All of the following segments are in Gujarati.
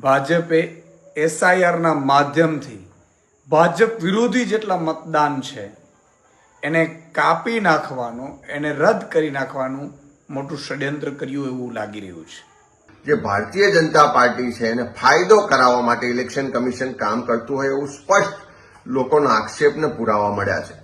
ભાજપે એસઆઈઆરના માધ્યમથી ભાજપ વિરોધી જેટલા મતદાન છે, એને કાપી નાખવાનું, એને રદ કરી નાખવાનું મોટું ષડયંત્ર કર્યું એવું લાગી રહ્યું છે. જે ભારતીય જનતા પાર્ટી છે, એને ફાયદો કરાવવા માટે ઇલેક્શન કમિશન કામ કરતું હોય એવું સ્પષ્ટ લોકોના આક્ષેપને પુરાવા મળ્યા છે.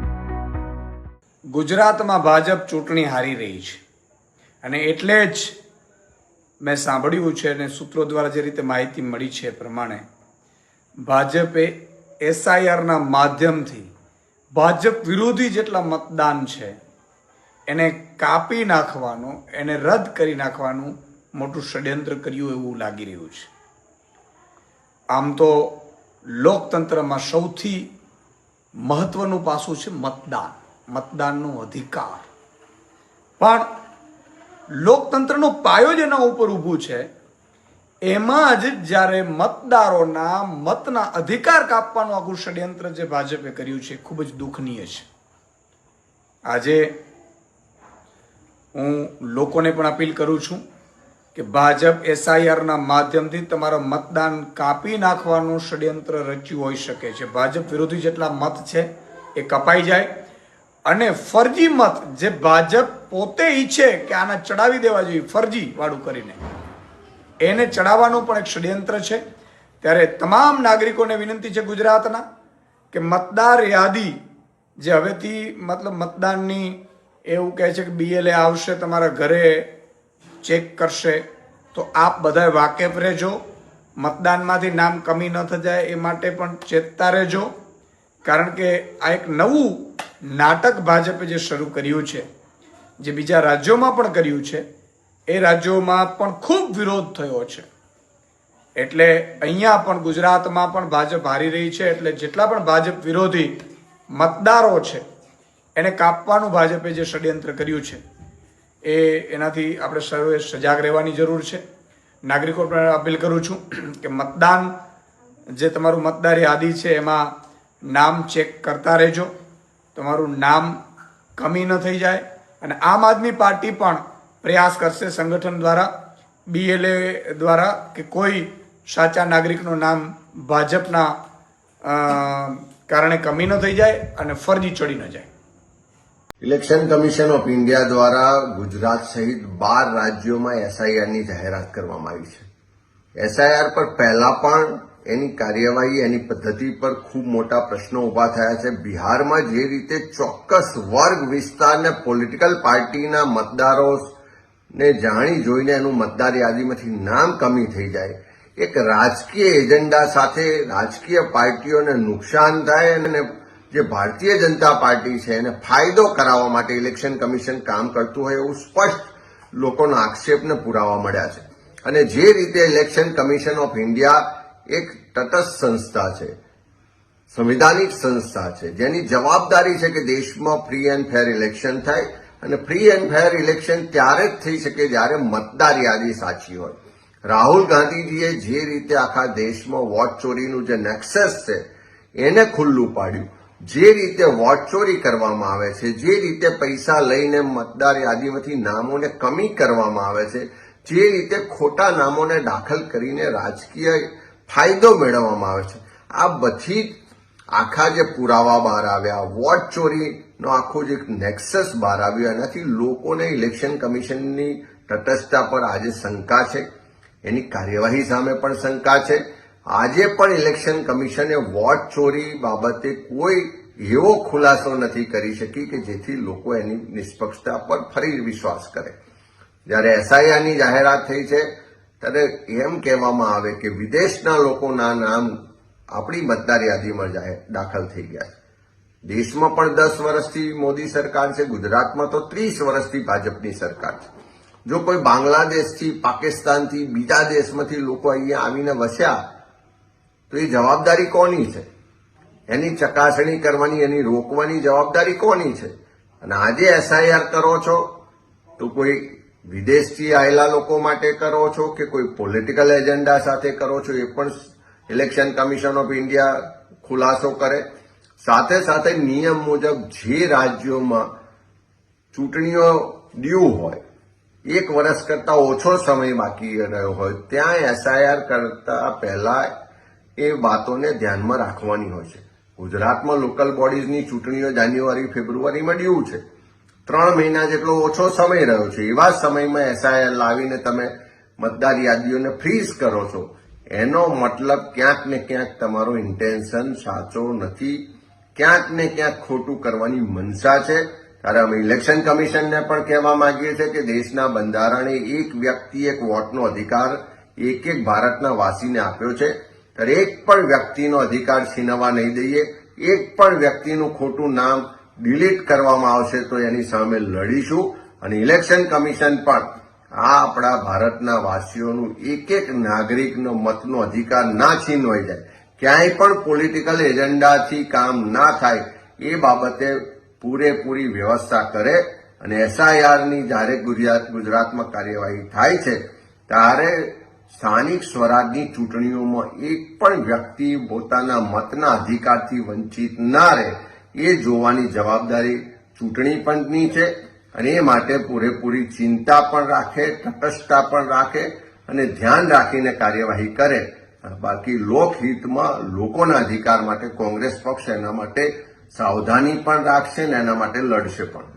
ગુજરાતમાં ભાજપ ચૂંટણી હારી રહી છે. અને એટલે જ મેં સાંભળ્યું છે અને સૂત્રો દ્વારા જે રીતે માહિતી મળી છે એ પ્રમાણે, ભાજપે એસઆઈઆરના માધ્યમથી ભાજપ વિરોધી જેટલા મતદાન છે, એને કાપી નાખવાનું, એને રદ કરી નાખવાનું મોટું ષડયંત્ર કર્યું એવું લાગી રહ્યું છે. આમ તો લોકતંત્રમાં સૌથી મહત્વનું પાસું છે મતદાન. મતદાનનો અધિકાર. પણ લોકતંત્રનો પાયો જેના ઉપર ઊભું છે. એમાં જ જ્યારે મતદારોના મતના અધિકાર કાપવાનું આખું ષડયંત્ર જે ભાજપે કર્યું છે ખૂબ જ દુઃખનીય છે. આજે હું લોકોને પણ અપીલ કરું છું કે ભાજપ એસઆઈઆરના માધ્યમથી તમારા મતદાન કાપી નાખવાનું ષડયંત્ર રચ્યું હોઈ શકે છે. ભાજપ વિરોધી જેટલા મત છે એ કપાઈ જાય અને ફરજી મત જે ભાજપ પોતે ઈચ્છે કે આને ચડાવી દેવા જોઈએ, ફરજી વાળું કરીને. એને ચડાવવાનું પણ એક ષડયંત્ર છે. ત્યારે તમામ નાગરિકોને વિનંતી છે ગુજરાતના કે મતદાર યાદી જે હવેથી મતલબ મતદાનની એવું કહે છે કે બીએલએ આવશે, તમારા ઘરે ચેક કરશે, તો આપ બધા વાકેફ રહેજો. મતદાનમાંથી નામ કમી ન થઈ જાય એ માટે પણ ચેતતા રહેજો. કારણ કે આ એક નવું નાટક ભાજપે જે શરૂ કર્યું છે, જે બીજા રાજ્યોમાં પણ કર્યું છે, એ રાજ્યોમાં પણ ખૂબ વિરોધ થયો છે. એટલે અહીંયા પણ ગુજરાતમાં પણ ભાજપ હારી રહી છે, એટલે જેટલા પણ ભાજપ વિરોધી મતદારો છે, એને કાપવાનું ભાજપે જે ષડયંત્ર કર્યું છે, એ એનાથી આપણે સર્વે સજાગ રહેવાની જરૂર છે. નાગરિકો પણ અપીલ કરું છું કે મતદાન, જે તમારું મતદાર યાદી છે, એમાં નામ ચેક કરતા રહેજો. તમારું નામ કમી ન થઈ જાય અને આમ આદમી પાર્ટી પણ પ્રયાસ કરશે સંગઠન દ્વારા બીએલએ દ્વારા કે કોઈ સાચા નાગરિકનું નામ ભાજપના કારણે કમી ન થઈ જાય અને ફરજી ચડી ન જાય. ઇલેક્શન કમિશન ઓફ ઇન્ડિયા દ્વારા ગુજરાત સહિત બાર રાજ્યોમાં એસઆઈઆરની જાહેરાત કરવામાં આવી છે. એસઆઈઆર પર પહેલા પણ એની કાર્યવાહી, એની પદ્ધતિ પર ખૂબ મોટા પ્રશ્નો ઊભા થયા છે. બિહારમાં જે રીતે ચોક્કસ વર્ગ વિસ્તારને પોલિટિકલ પાર્ટીના મતદારોને જાણી જોઈને એનું મતદાર યાદીમાંથી નામ કમી થઈ જાય. એક રાજકીય એજન્ડા સાથે રાજકીય પાર્ટીઓને નુકસાન થાય અને જે ભારતીય જનતા પાર્ટી છે એને ફાયદો કરાવવા માટે ઇલેક્શન કમિશન કામ કરતું હોય એવું સ્પષ્ટ લોકોના આક્ષેપને પુરાવા મળ્યા છે. અને જે રીતે ઇલેક્શન કમિશન ઓફ ઇન્ડિયા એક તટસ્થ સંસ્થા છે. સંવિધાનિક સંસ્થા છે. જેની જવાબદારી છે કે દેશમાં ફ્રી એન્ડ ફેર ઇલેક્શન થાય અને ફ્રી એન્ડ ફેર ઇલેક્શન ત્યારે જ થઈ શકે જ્યારે મતદાર યાદી સાચી હોય. રાહુલ ગાંધીજીએ જે રીતે આખા દેશમાં વોટ ચોરીનું જે નેક્સસ છે, એને ખુલ્લું પાડ્યું. જે રીતે વોટ ચોરી કરવામાં આવે છે, જે રીતે પૈસા લઈને મતદાર યાદીમાંથી નામોને કમી કરવામાં આવે છે, જે રીતે ખોટા નામોને દાખલ કરીને રાજકીય ફાયદો મેળવવામાં આવે છે. આ બધી આખા જે પુરાવા બહાર આવ્યા, વોટ ચોરીનો આખો જે નેક્સસ બહાર આવ્યો, એનાથી લોકોને ઇલેક્શન કમિશનની તટસ્થતા પર આજે શંકા છે. એની કાર્યવાહી સામે પણ શંકા છે. આજે પણ ઇલેક્શન કમિશને વોટ ચોરી બાબતે કોઈ એવો ખુલાસો નથી કરી શકી કે જેથી લોકો એની નિષ્પક્ષતા પર ફરી વિશ્વાસ કરે. જ્યારે એસઆઈઆરની જાહેરાત થઈ છે ત્યારે એમ કહેવામાં આવે કે વિદેશના લોકોના નામ આપણી મતદાર યાદીમાં જાહેર દાખલ થઈ ગયા છે. દેશમાં પણ દસ વર્ષથી મોદી સરકાર છે, ગુજરાતમાં તો ત્રીસ વર્ષથી ભાજપની સરકાર છે. જો કોઈ બાંગ્લાદેશથી, પાકિસ્તાનથી, બીજા દેશમાંથી લોકો અહીંયા આવીને વસ્યા, તો એ જવાબદારી કોની છે? એની ચકાસણી કરવાની, એની રોકવાની જવાબદારી કોની છે? અને આજે એસઆઈઆર કરો છો, તો કોઈ વિદેશથી આવેલા લોકો માટે કરો છો કે કોઈ પોલિટિકલ એજન્ડા સાથે કરો છો એ પણ ઇલેક્શન કમિશન ઓફ ઇન્ડિયા ખુલાસો કરે? સાથે સાથે નિયમ મુજબ જે રાજ્યોમાં ચૂંટણીઓ ડ્યુ હોય, એક વર્ષ કરતા ઓછો સમય બાકી રહ્યો હોય, ત્યાં એસઆઈઆર કરતા પહેલા એ વાતોને ધ્યાનમાં રાખવાની હોય છે. ગુજરાતમાં લોકલ બોડીઝની ચૂંટણીઓ જાન્યુઆરી, ફેબ્રુઆરીમાં ડ્યુ છે. ત્રણ મહિના જેટલો ઓછો સમય રહ્યો છે. એવા સમયમાં એસઆઈઆર લાવીને તમે મતદાર યાદીઓને ફ્રીઝ કરો છો. એનો મતલબ ક્યાંક ને ક્યાંક તમારો ઇન્ટેન્શન સાચો નથી. ક્યાંક ને ક્યાંક ખોટું કરવાની મનસા છે. ત્યારે અમે ઇલેક્શન કમિશનને પણ કહેવા માંગીએ છીએ કે દેશના બંધારણે એક વ્યક્તિ એક વોટનો અધિકાર એક એક ભારતના વાસીને આપ્યો છે. ત્યારે એક પણ વ્યક્તિનો અધિકાર છીનવા નહીં દઈએ. એક પણ વ્યક્તિનું ખોટું નામ ડિલીટ કરવામાં આવશે તો એની સામે લડીશું અને ઇલેક્શન કમિશન પણ આ આપણા ભારતના વાસીઓનું એક એક નાગરિકનો મતનો અધિકાર ના છીનવાઈ જાય. ક્યાંય પણ પોલિટિકલ એજન્ડાથી કામ ના થાય એ બાબતે પૂરેપૂરી વ્યવસ્થા કરે અને એસઆઈઆરની જ્યારે ગુજરાત ગુજરાતમાં કાર્યવાહી થાય છે, ત્યારે સ્થાનિક સ્વરાજની ચૂંટણીઓમાં એક પણ વ્યક્તિ પોતાના મતના અધિકારથી વંચિત ના રહે. એ જોવાની જવાબદારી ચૂંટણી પંચની છે અને એ માટે પૂરેપૂરી ચિંતા પણ રાખે, તટસ્થતા પણ રાખે અને ધ્યાન રાખીને કાર્યવાહી કરે. બાકી લોકહિતમાં લોકોના અધિકાર માટે કોંગ્રેસ પક્ષ એના માટે સાવધાની પણ રાખશે ને એના માટે લડશે પણ.